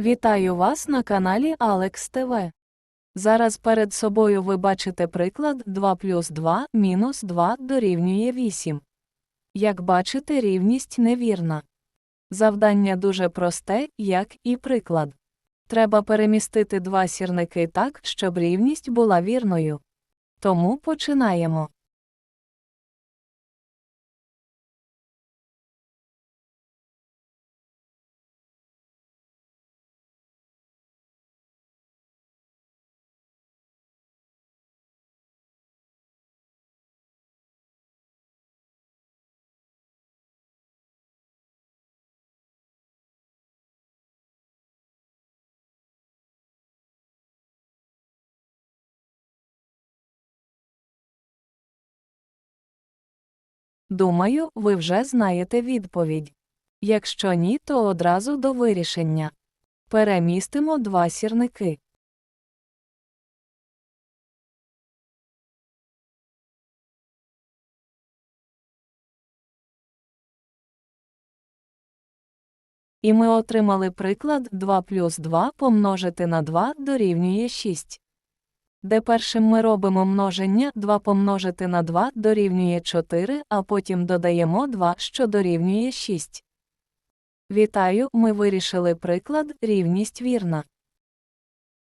Вітаю вас на каналі Алекс ТВ. Зараз перед собою ви бачите приклад 2 плюс 2 мінус 2 дорівнює 8. Як бачите, рівність невірна. Завдання дуже просте, як і приклад. Треба перемістити два сірники так, щоб рівність була вірною. Тому починаємо. Думаю, ви вже знаєте відповідь. Якщо ні, то одразу до вирішення. Перемістимо два сірники. І ми отримали приклад 2 плюс 2 помножити на 2 дорівнює 6. Де першим ми робимо множення 2 помножити на 2 дорівнює 4, а потім додаємо 2, що дорівнює 6. Вітаю, ми вирішили приклад, рівність вірна.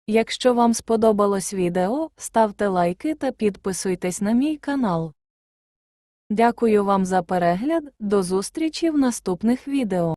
Якщо вам сподобалось відео, ставте лайки та підписуйтесь на мій канал. Дякую вам за перегляд, до зустрічі в наступних відео.